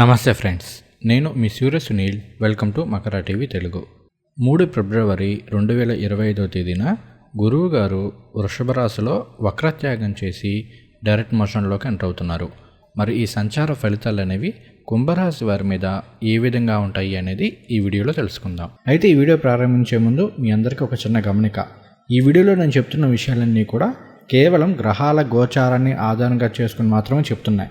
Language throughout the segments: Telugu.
నమస్తే ఫ్రెండ్స్ నేను మీ Surya Sunil welcome to Makara TV Telugu. మూడు ఫిబ్రవరి రెండు వేల ఇరవై ఐదో తేదీన గురువు గారు వృషభ రాశిలో వక్రత్యాగం చేసి డైరెక్ట్ మోషన్లోకి ఎంటర్ అవుతున్నారు. మరి ఈ సంచార ఫలితాలు అనేవి కుంభరాశి వారి మీద ఏ విధంగా ఉంటాయి అనేది ఈ వీడియోలో తెలుసుకుందాం. అయితే ఈ వీడియో ప్రారంభించే ముందు మీ అందరికీ ఒక చిన్న గమనిక. ఈ వీడియోలో నేను చెప్తున్న విషయాలన్నీ కూడా కేవలం గ్రహాల గోచారాన్ని ఆధారంగా చేసుకుని మాత్రమే చెప్తున్నాయి.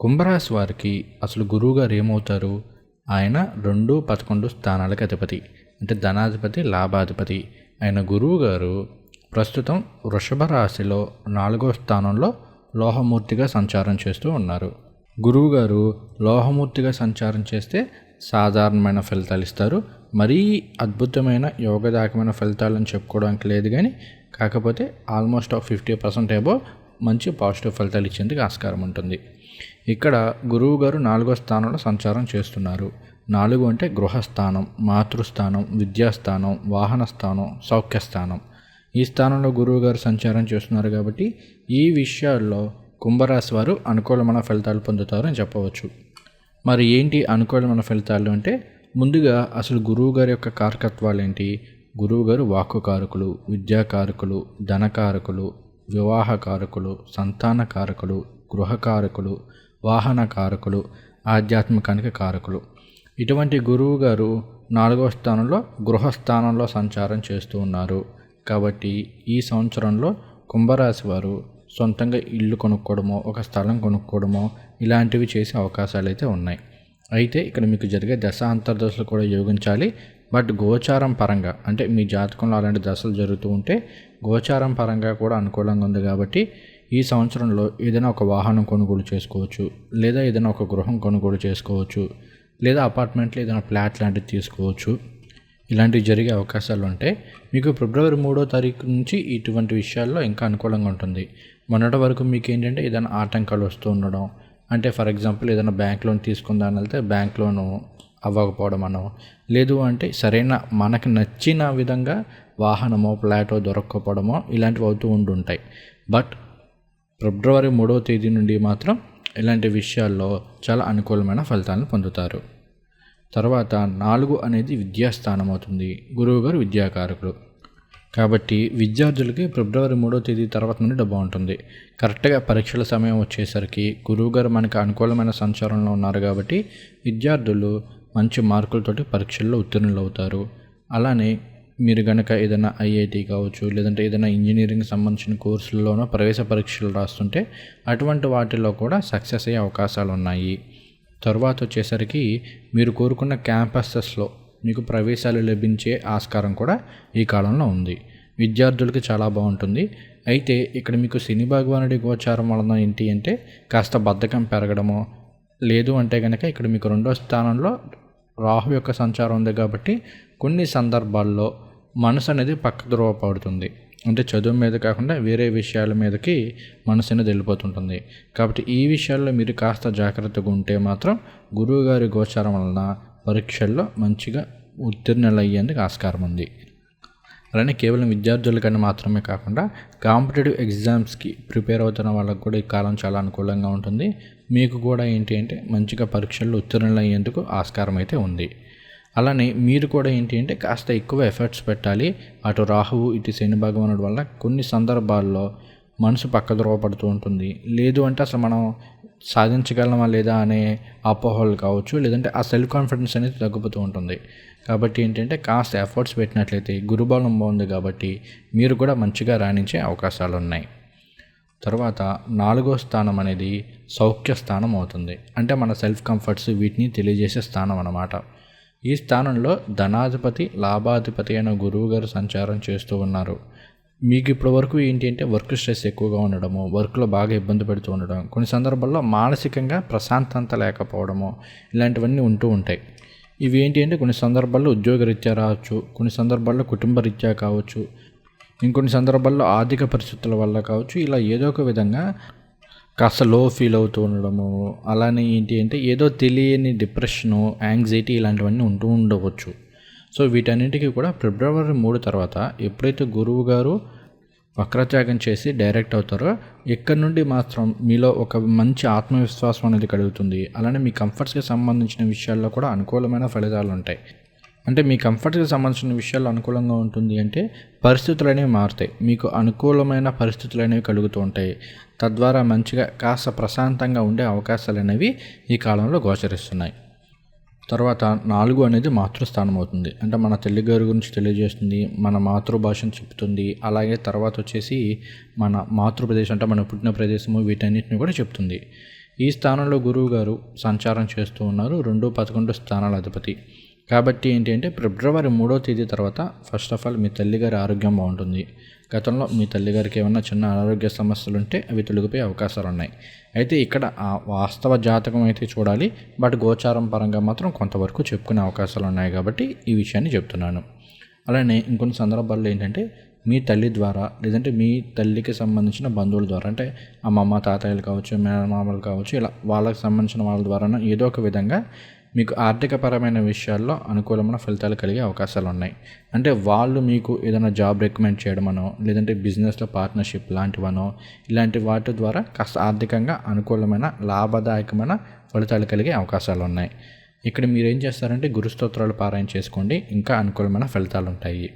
కుంభరాశి వారికి అసలు గురువుగారు ఏమవుతారు? ఆయన రెండు పదకొండు స్థానాలకు అధిపతి. అంటే ధనాధిపతి లాభాధిపతి. ఆయన గురువుగారు ప్రస్తుతం వృషభ రాశిలో నాలుగో స్థానంలో లోహమూర్తిగా సంచారం చేస్తూ ఉన్నారు. గురువుగారు లోహమూర్తిగా సంచారం చేస్తే సాధారణమైన ఫలితాలు ఇస్తారు. మరీ అద్భుతమైన యోగదాయకమైన ఫలితాలను చెప్పుకోవడానికి లేదు కానీ కాకపోతే almost of fifty percent above మంచి పాజిటివ్ ఫలితాలు ఇచ్చేందుకు ఆస్కారం ఉంటుంది. ఇక్కడ గురువుగారు నాలుగో స్థానంలో సంచారం చేస్తున్నారు. నాలుగు అంటే గృహస్థానం మాతృస్థానం విద్యాస్థానం వాహన స్థానం సౌఖ్యస్థానం. ఈ స్థానంలో గురువు గారు సంచారం చేస్తున్నారు కాబట్టి ఈ విషయాల్లో కుంభరాశి వారు అనుకూలమైన ఫలితాలు పొందుతారని చెప్పవచ్చు. మరి ఏంటి అనుకూలమైన ఫలితాలు అంటే ముందుగా అసలు గురువు గారి యొక్క కారకత్వాలు ఏంటి? గురువుగారు వాక్కుకారకులు కారకులు విద్యాకారకులు ధనకారకులు వివాహ కారకులు సంతాన కారకులు గృహకారకులు వాహన కారకులు ఆధ్యాత్మికానికి కారకులు. ఇటువంటి గురువు గారు నాలుగో స్థానంలో గృహస్థానంలో సంచారం చేస్తూ ఉన్నారు. కాబట్టి ఈ సంవత్సరంలో కుంభరాశి వారు సొంతంగా ఇల్లు కొనుక్కోవడమో ఒక స్థలం కొనుక్కోవడమో ఇలాంటివి చేసే అవకాశాలు అయితే ఉన్నాయి. అయితే ఇక్కడ మీకు జరిగే దశ అంతర్దశలు కూడా యోగించాలి. బట్ గోచారం పరంగా అంటే మీ జాతకంలో అలాంటి దశలు జరుగుతూ ఉంటే గోచారం పరంగా కూడా అనుకూలంగా ఉంది కాబట్టి ఈ సంవత్సరంలో ఏదైనా ఒక వాహనం కొనుగోలు చేసుకోవచ్చు లేదా ఏదైనా ఒక గృహం కొనుగోలు చేసుకోవచ్చు లేదా అపార్ట్మెంట్లో ఏదైనా ఫ్లాట్ లాంటివి తీసుకోవచ్చు. ఇలాంటివి జరిగే అవకాశాలు ఉంటాయి మీకు ఫిబ్రవరి మూడో తారీఖు నుంచి ఇటువంటి విషయాల్లో ఇంకా అనుకూలంగా ఉంటుంది. మొన్నటి వరకు మీకు ఏంటంటే ఏదైనా ఆటంకాలు వస్తూ ఉండడం అంటే ఫర్ ఎగ్జాంపుల్ ఏదైనా బ్యాంక్ లోన్ తీసుకుందాని వెళ్తే బ్యాంక్ లోను అవ్వకపోవడం అనో లేదు అంటే సరైన మనకు నచ్చిన విధంగా వాహనమో ఫ్లాటో దొరక్కపోవడమో ఇలాంటివి అవుతూ ఉండుంటాయి. బట్ ఫిబ్రవరి మూడవ తేదీ నుండి మాత్రం ఇలాంటి విషయాల్లో చాలా అనుకూలమైన ఫలితాలను పొందుతారు. తర్వాత నాలుగు అనేది విద్యాస్థానం అవుతుంది. గురువు గారు విద్యాకారకులు. కాబట్టి విద్యార్థులకి ఫిబ్రవరి మూడో తేదీ తర్వాత నుండి డబ్బు ఉంటుంది. కరెక్ట్గా పరీక్షల సమయం వచ్చేసరికి గురువుగారు మనకు అనుకూలమైన సంచారంలో ఉన్నారు కాబట్టి విద్యార్థులు మంచి మార్కులతోటి పరీక్షల్లో ఉత్తీర్ణులు అవుతారు అలానే మీరు కనుక ఏదైనా ఐఐటి కావచ్చు లేదంటే ఏదైనా ఇంజనీరింగ్ సంబంధించిన కోర్సుల్లోనో ప్రవేశ పరీక్షలు రాస్తుంటే అటువంటి వాటిలో కూడా సక్సెస్ అయ్యే అవకాశాలు ఉన్నాయి. తర్వాత వచ్చేసరికి మీరు కోరుకున్న క్యాంపసెస్లో మీకు ప్రవేశాలు లభించే ఆస్కారం కూడా ఈ కాలంలో ఉంది. విద్యార్థులకి చాలా బాగుంటుంది. అయితే ఇక్కడ మీకు శని భగవానుడి గోచారం వలన ఏంటి అంటే కాస్త బద్ధకం పెరగడము లేదు అంటే కనుక ఇక్కడ మీకు రెండో స్థానంలో రాహు యొక్క సంచారం ఉంది కాబట్టి కొన్ని సందర్భాల్లో మనసు అనేది పక్క ద్రోవ పడుతుంది అంటే చదువు మీద కాకుండా వేరే విషయాల మీదకి మనసు అనేది వెళ్ళిపోతుంటుంది. కాబట్టి ఈ విషయాల్లో మీరు కాస్త జాగ్రత్తగా ఉంటే మాత్రం గురువుగారి గోచారం వలన పరీక్షల్లో మంచిగా ఉత్తీర్ణులు అయ్యేందుకు ఆస్కారం ఉంది. అలానే కేవలం విద్యార్థులకని మాత్రమే కాకుండా కాంపిటేటివ్ ఎగ్జామ్స్కి ప్రిపేర్ అవుతున్న వాళ్ళకు కూడా ఈ కాలం చాలా అనుకూలంగా ఉంటుంది. మీకు కూడా ఏంటి అంటే మంచిగా పరీక్షల్లో ఉత్తీర్ణులు అయ్యేందుకు ఆస్కారం అయితే ఉంది. అలానే మీరు కూడా ఏంటి అంటే కాస్త ఎక్కువ ఎఫర్ట్స్ పెట్టాలి. అటు రాహువు ఇటు శని భగవానుడి వల్ల కొన్ని సందర్భాల్లో మనసు పక్క పడుతూ ఉంటుంది. లేదు అంటే అసలు మనం సాధించగలమా లేదా అనే అపోహలు కావచ్చు లేదంటే ఆ సెల్ఫ్ కాన్ఫిడెన్స్ అనేది తగ్గిపోతూ ఉంటుంది. కాబట్టి ఏంటంటే కాస్త ఎఫర్ట్స్ పెట్టినట్లయితే గురుబలం బాగుంది కాబట్టి మీరు కూడా మంచిగా రాణించే అవకాశాలు ఉన్నాయి. తర్వాత నాలుగో స్థానం అనేది సౌఖ్య స్థానం అవుతుంది. అంటే మన సెల్ఫ్ కంఫర్ట్స్ వీటిని తెలియజేసే స్థానం అన్నమాట. ఈ స్థానంలో ధనాధిపతి లాభాధిపతి అయిన గురువు గారు సంచారం చేస్తూ ఉన్నారు. మీకు ఇప్పటి వరకు ఏంటి అంటే వర్క్ స్ట్రెస్ ఎక్కువగా ఉండడము వర్క్లో బాగా ఇబ్బంది పెడుతూ ఉండడం కొన్ని సందర్భాల్లో మానసికంగా ప్రశాంతత లేకపోవడము ఇలాంటివన్నీ ఉంటూ ఉంటాయి. ఇవి ఏంటి అంటే కొన్ని సందర్భాల్లో ఉద్యోగరీత్యా రావచ్చు కొన్ని సందర్భాల్లో కుటుంబ రీత్యా కావచ్చు ఇంకొన్ని సందర్భాల్లో ఆర్థిక పరిస్థితుల వల్ల కావచ్చు ఇలా ఏదో ఒక విధంగా కాస్త లో ఫీల్ అవుతూ ఉండడము అలానే ఏంటి అంటే ఏదో తెలియని డిప్రెషను యాంగ్జైటీ ఇలాంటివన్నీ ఉంటూ ఉండవచ్చు. సో వీటన్నిటికీ కూడా ఫిబ్రవరి మూడు తర్వాత ఎప్పుడైతే గురువు గారు వక్రత్యాగం చేసి డైరెక్ట్ అవుతారో ఇక్కడ నుండి మాత్రం మీలో ఒక మంచి ఆత్మవిశ్వాసం అనేది కలుగుతుంది. అలానే మీ కంఫర్ట్స్కి సంబంధించిన విషయాల్లో కూడా అనుకూలమైన ఫలితాలు ఉంటాయి అంటే మీ కంఫర్ట్కి సంబంధించిన విషయాలు అనుకూలంగా ఉంటుంది అంటే పరిస్థితులు అనేవి మారుతాయి. మీకు అనుకూలమైన పరిస్థితులు అనేవి కలుగుతూ ఉంటాయి. తద్వారా మంచిగా కాస్త ప్రశాంతంగా ఉండే అవకాశాలు అనేవి ఈ కాలంలో గోచరిస్తున్నాయి. తర్వాత నాలుగు అనేది మాతృస్థానం అవుతుంది. అంటే మన గారి గురించి తెలియజేస్తుంది మన మాతృభాషను చెప్తుంది అలాగే తర్వాత వచ్చేసి మన మాతృప్రదేశం అంటే మన పుట్టిన ప్రదేశము వీటన్నిటిని కూడా చెప్తుంది. ఈ స్థానంలో గురువు గారు సంచారం చేస్తూ ఉన్నారు. రెండు పదకొండు స్థానాల అధిపతి. కాబట్టి ఏంటి అంటే ఫిబ్రవరి మూడో తేదీ తర్వాత ఫస్ట్ ఆఫ్ ఆల్ మీ తల్లిగారి ఆరోగ్యం బాగుంటుంది. గతంలో మీ తల్లిగారికి ఏమైనా చిన్న అనారోగ్య సమస్యలు ఉంటే అవి తొలగిపోయే అవకాశాలు ఉన్నాయి అయితే ఇక్కడ ఆ వాస్తవ జాతకం అయితే చూడాలి. బట్ గోచారం పరంగా మాత్రం కొంతవరకు చెప్పుకునే అవకాశాలు ఉన్నాయి కాబట్టి ఈ విషయాన్ని చెప్తున్నాను. అలానే ఇంకొన్ని సందర్భాల్లో ఏంటంటే మీ తల్లి ద్వారా లేదంటే మీ తల్లికి సంబంధించిన బంధువుల ద్వారా అంటే అమ్మమ్మ తాతయ్యలు కావచ్చు మేనమామలు కావచ్చు ఇలా వాళ్ళకి సంబంధించిన వాళ్ళ ద్వారా ఏదో ఒక విధంగా మీకు ఆర్థికపరమైన విషయాల్లో అనుకూలమైన ఫలితాలు కలిగే అవకాశాలు ఉన్నాయి అంటే వాళ్ళు మీకు ఏదైనా జాబ్ రికమెండ్ చేయడమనో లేదంటే బిజినెస్లో పార్ట్నర్షిప్ లాంటివనో ఇలాంటి వాటి ద్వారా కాస్త ఆర్థికంగా అనుకూలమైన లాభదాయకమైన ఫలితాలు కలిగే అవకాశాలు ఉన్నాయి ఇక్కడ మీరు ఏం చేస్తారంటే గురుస్తోత్రాలు పారాయణ చేసుకోండి ఇంకా అనుకూలమైన ఫలితాలు ఉంటాయి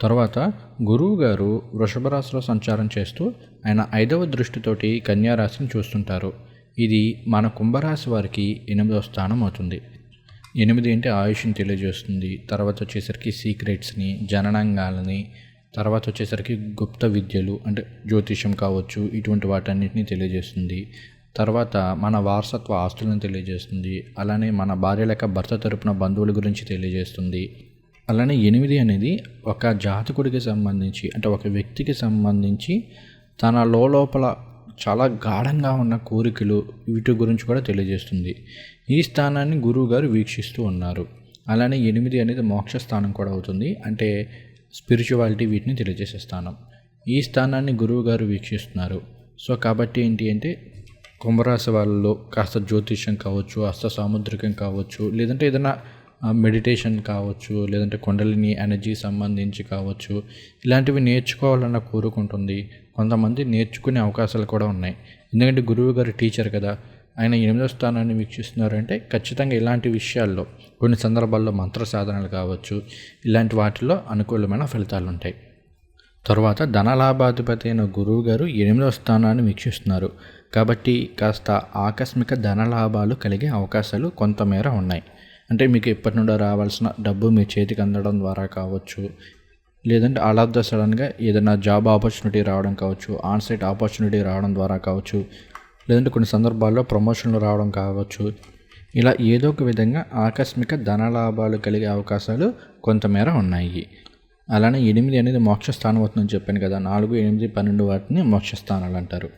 తర్వాత గురువు గారు వృషభ రాశిలో సంచారం చేస్తూ ఆయన ఐదవ దృష్టితోటి కన్యారాశిని చూస్తుంటారు. ఇది మన కుంభరాశి వారికి ఎనిమిదవ స్థానం అవుతుంది. ఎనిమిది అంటే ఆయుష్ని తెలియజేస్తుంది. తర్వాత వచ్చేసరికి సీక్రెట్స్ని జననాంగాలని తర్వాత వచ్చేసరికి గుప్త విద్యలు అంటే జ్యోతిషం కావచ్చు ఇటువంటి వాటన్నిటిని తెలియజేస్తుంది. తర్వాత మన వారసత్వ ఆస్తులను తెలియజేస్తుంది. అలానే మన భార్య లేక భర్త తరపున బంధువుల గురించి తెలియజేస్తుంది. అలానే ఎనిమిది అనేది ఒక జాతకుడికి సంబంధించి అంటే ఒక వ్యక్తికి సంబంధించి తన లోపల చాలా గాఢంగా ఉన్న కోరికలు వీటి గురించి కూడా తెలియజేస్తుంది. ఈ స్థానాన్ని గురువుగారు వీక్షిస్తూ ఉన్నారు. అలానే ఎనిమిది అనేది మోక్ష స్థానం కూడా అవుతుంది. అంటే స్పిరిచువాలిటీ వీటిని తెలియజేసే స్థానం. ఈ స్థానాన్ని గురువు గారు వీక్షిస్తున్నారు. సో కాబట్టి ఏంటి అంటే కుంభరాశి వాళ్ళలో కాస్త జ్యోతిష్యం కావచ్చు హస్త సాముద్రికం కావచ్చు లేదంటే ఏదైనా మెడిటేషన్ కావచ్చు లేదంటే కొండలిని ఎనర్జీ సంబంధించి కావచ్చు ఇలాంటివి నేర్చుకోవాలన్న కోరుకుంటుంది. కొంతమంది నేర్చుకునే అవకాశాలు కూడా ఉన్నాయి. ఎందుకంటే గురువు గారు టీచర్ కదా ఆయన ఎనిమిదో స్థానాన్ని వీక్షిస్తున్నారంటే ఖచ్చితంగా ఇలాంటి విషయాల్లో కొన్ని సందర్భాల్లో మంత్ర సాధనలు కావచ్చు ఇలాంటి వాటిల్లో అనుకూలమైన ఫలితాలు ఉంటాయి. తర్వాత ధనలాభాధిపతి అయిన గురువు గారు ఎనిమిదవ స్థానాన్ని వీక్షిస్తున్నారు. కాబట్టి కాస్త ఆకస్మిక ధనలాభాలు కలిగే అవకాశాలు కొంతమేర ఉన్నాయి. అంటే మీకు ఎప్పటి నుండో రావాల్సిన డబ్బు మీ చేతికి అందడం ద్వారా కావచ్చు లేదంటే ఆల్ ఆఫ్ ద సడన్గా ఏదైనా జాబ్ ఆపర్చునిటీ రావడం కావచ్చు ఆన్సైట్ ఆపర్చునిటీ రావడం ద్వారా కావచ్చు లేదంటే కొన్ని సందర్భాల్లో ప్రమోషన్లు రావడం కావచ్చు ఇలా ఏదో ఒక విధంగా ఆకస్మిక ధనలాభాలు కలిగే అవకాశాలు కొంతమేర ఉన్నాయి. అలానే ఎనిమిది అనేది మోక్ష స్థానం అవుతుందని చెప్పాను కదా నాలుగు ఎనిమిది పన్నెండు వాటిని మోక్ష స్థానాలు అంటారు.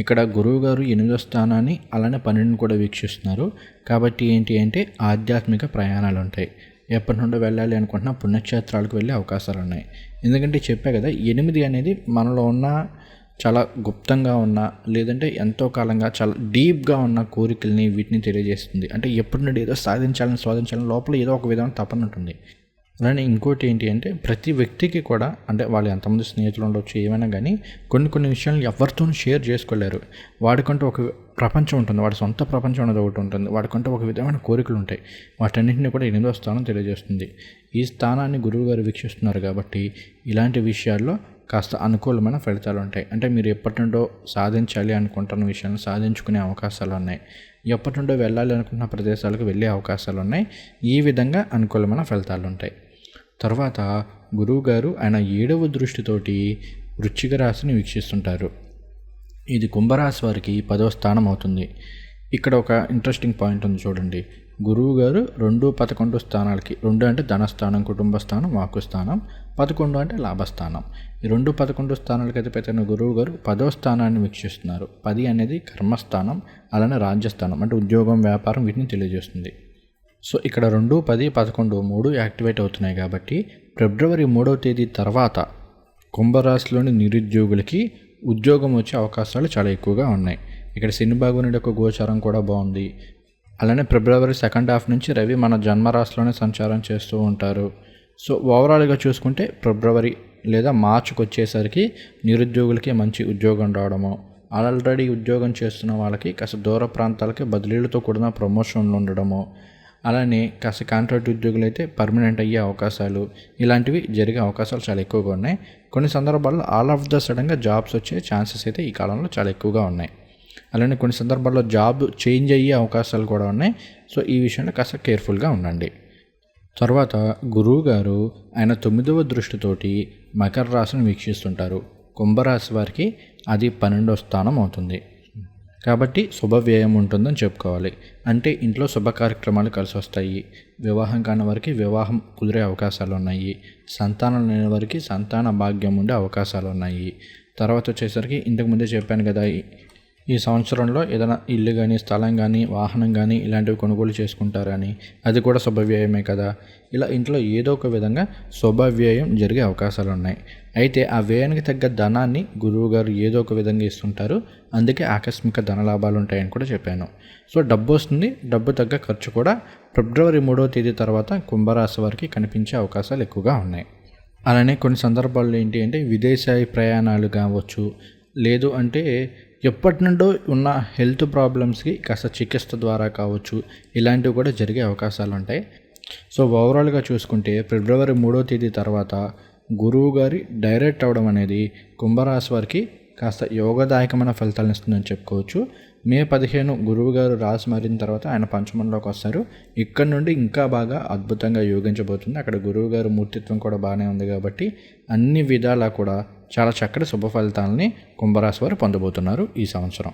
ఇక్కడ గురువు గారు ఎనిమిదో స్థానాన్ని అలానే పన్నెండుని కూడా వీక్షిస్తున్నారు. కాబట్టి ఏంటి అంటే ఆధ్యాత్మిక ప్రయాణాలు ఉంటాయి. ఎప్పటి నుండో వెళ్ళాలి అనుకుంటున్నా పుణ్యక్షేత్రాలకు వెళ్ళే అవకాశాలు ఉన్నాయి. ఎందుకంటే చెప్పా కదా ఎనిమిది అనేది మనలో ఉన్న చాలా గుప్తంగా ఉన్న లేదంటే ఎంతో కాలంగా చాలా డీప్గా ఉన్న కోరికల్ని వీటిని తెలియజేస్తుంది. అంటే ఎప్పటి నుండి ఏదో సాధించాలని సాధించాలని లోపల ఏదో ఒక విధంగా తపన ఉంటుంది. అలానే ఇంకోటి ఏంటి అంటే ప్రతి వ్యక్తికి కూడా అంటే వాళ్ళు ఎంతమంది స్నేహితులు ఉండొచ్చు ఏమైనా కానీ కొన్ని కొన్ని విషయాలు ఎవరితోనూ షేర్ చేసుకోలేరు. వాడికంటూ ఒక ప్రపంచం ఉంటుంది వాడి సొంత ప్రపంచం అనేది ఒకటి ఉంటుంది. వాడికంటే ఒక విధమైన కోరికలు ఉంటాయి వాటన్నింటినీ కూడా ఎనిమిదో స్థానం తెలియజేస్తుంది. ఈ స్థానాన్ని గురువు గారు వీక్షిస్తున్నారు కాబట్టి ఇలాంటి విషయాల్లో కాస్త అనుకూలమైన ఫలితాలు ఉంటాయి. అంటే మీరు ఎప్పటి నుండో సాధించాలి అనుకుంటున్న విషయాన్ని సాధించుకునే అవకాశాలు ఉన్నాయి. ఎప్పటి నుండో వెళ్ళాలి అనుకున్న ప్రదేశాలకు వెళ్ళే అవకాశాలు ఉన్నాయి. ఈ విధంగా అనుకూలమైన ఫలితాలు ఉంటాయి. తర్వాత గురువుగారు ఆయన ఏడవ దృష్టితోటి వృచ్చిక రాశిని వీక్షిస్తుంటారు. ఇది కుంభరాశి వారికి పదవ స్థానం అవుతుంది. ఇక్కడ ఒక ఇంట్రెస్టింగ్ పాయింట్ ఉంది చూడండి. గురువు గారు రెండు పదకొండు స్థానాలకి రెండు అంటే ధనస్థానం కుటుంబ స్థానం వాక్కు స్థానం పదకొండు అంటే లాభస్థానం. ఈ రెండు పదకొండు స్థానాలకి అధిపతి గురువు గారు పదో స్థానాన్ని వీక్షిస్తున్నారు. పది అనేది కర్మస్థానం అలానే రాజ్యస్థానం అంటే ఉద్యోగం వ్యాపారం వీటిని తెలియజేస్తుంది. సో ఇక్కడ రెండు పది పదకొండు మూడు యాక్టివేట్ అవుతున్నాయి కాబట్టి ఫిబ్రవరి మూడవ తేదీ తర్వాత కుంభరాశిలోని నిరుద్యోగులకి ఉద్యోగం వచ్చే అవకాశాలు చాలా ఎక్కువగా ఉన్నాయి. ఇక్కడ శని భగవానుడి యొక్క గోచారం కూడా బాగుంది. అలానే ఫిబ్రవరి సెకండ్ హాఫ్ నుంచి రవి మన జన్మరాశిలోనే సంచారం చేస్తూ ఉంటారు. సో ఓవరాల్గా చూసుకుంటే ఫిబ్రవరి లేదా మార్చికి వచ్చేసరికి నిరుద్యోగులకి మంచి ఉద్యోగం రావడము ఆల్రెడీ ఉద్యోగం చేస్తున్న వాళ్ళకి కాస్త దూర ప్రాంతాలకి బదిలీలతో కూడిన ప్రమోషన్లు ఉండడము అలానే కాస్త కాంట్రాక్ట్ ఉద్యోగులు అయితే పర్మనెంట్ అయ్యే అవకాశాలు ఇలాంటివి జరిగే అవకాశాలు చాలా ఎక్కువగా ఉన్నాయి. కొన్ని సందర్భాల్లో ఆల్ ఆఫ్ ద సడన్గా జాబ్స్ వచ్చే ఛాన్సెస్ అయితే ఈ కాలంలో చాలా ఎక్కువగా ఉన్నాయి. అలానే కొన్ని సందర్భాల్లో జాబ్ చేంజ్ అయ్యే అవకాశాలు కూడా ఉన్నాయి. సో ఈ విషయంలో కాస్త కేర్ఫుల్గా ఉండండి. తర్వాత గురువు గారు ఆయన తొమ్మిదవ దృష్టితోటి మకర రాశిని వీక్షిస్తుంటారు. కుంభరాశి వారికి అది పన్నెండవ స్థానం అవుతుంది. కాబట్టి శుభ వ్యయం ఉంటుందని చెప్పుకోవాలి. అంటే ఇంట్లో శుభ కార్యక్రమాలు కలిసి వస్తాయి. వివాహం కాని వారికి వివాహం కుదిరే అవకాశాలు ఉన్నాయి. సంతానం లేని వారికి సంతాన భాగ్యం ఉండే అవకాశాలు ఉన్నాయి. తర్వాత వచ్చేసరికి ఇంతకు ముందే చెప్పాను కదా ఈ- సంవత్సరంలో ఏదైనా ఇల్లు కానీ స్థలం కానీ వాహనం కానీ ఇలాంటివి కొనుగోలు చేసుకుంటారని అది కూడా శుభవ్యయమే కదా. ఇలా ఇంట్లో ఏదో ఒక విధంగా శుభవ్యయం జరిగే అవకాశాలు ఉన్నాయి. అయితే ఆ వ్యయానికి తగ్గ ధనాన్ని గురువు గారు ఏదో ఒక విధంగా ఇస్తుంటారు. అందుకే ఆకస్మిక ధన లాభాలు ఉంటాయని కూడా చెప్పాను. సో డబ్బు వస్తుంది డబ్బు తగ్గ ఖర్చు కూడా ఫిబ్రవరి మూడవ తేదీ తర్వాత కుంభరాశి వారికి కనిపించే అవకాశాలు ఎక్కువగా ఉన్నాయి. అలానే కొన్ని సందర్భాల్లో ఏంటి అంటే విదేశాయి ప్రయాణాలు కావచ్చు లేదు అంటే ఎప్పటి నుండో ఉన్న హెల్త్ ప్రాబ్లమ్స్కి కాస్త చికిత్స ద్వారా కావచ్చు ఇలాంటివి కూడా జరిగే అవకాశాలు ఉంటాయి. సో ఓవరాల్గా చూసుకుంటే ఫిబ్రవరి మూడో తేదీ తర్వాత గురువు గారి డైరెక్ట్ అవడం అనేది కుంభరాశి వారికి కాస్త యోగదాయకమైన ఫలితాలను ఇస్తుందని చెప్పుకోవచ్చు. మే పదిహేను గురువు గారు రాసి మారిన తర్వాత ఆయన పంచమంలోకి వస్తారు. ఇక్కడ నుండి ఇంకా బాగా అద్భుతంగా యోగించబోతుంది. అక్కడ గురువు గారు మూర్తిత్వం కూడా బాగానే ఉంది కాబట్టి అన్ని విధాలా కూడా చాలా చక్కటి శుభ ఫలితాలని కుంభరాశి వారు పొందబోతున్నారు ఈ సంవత్సరం.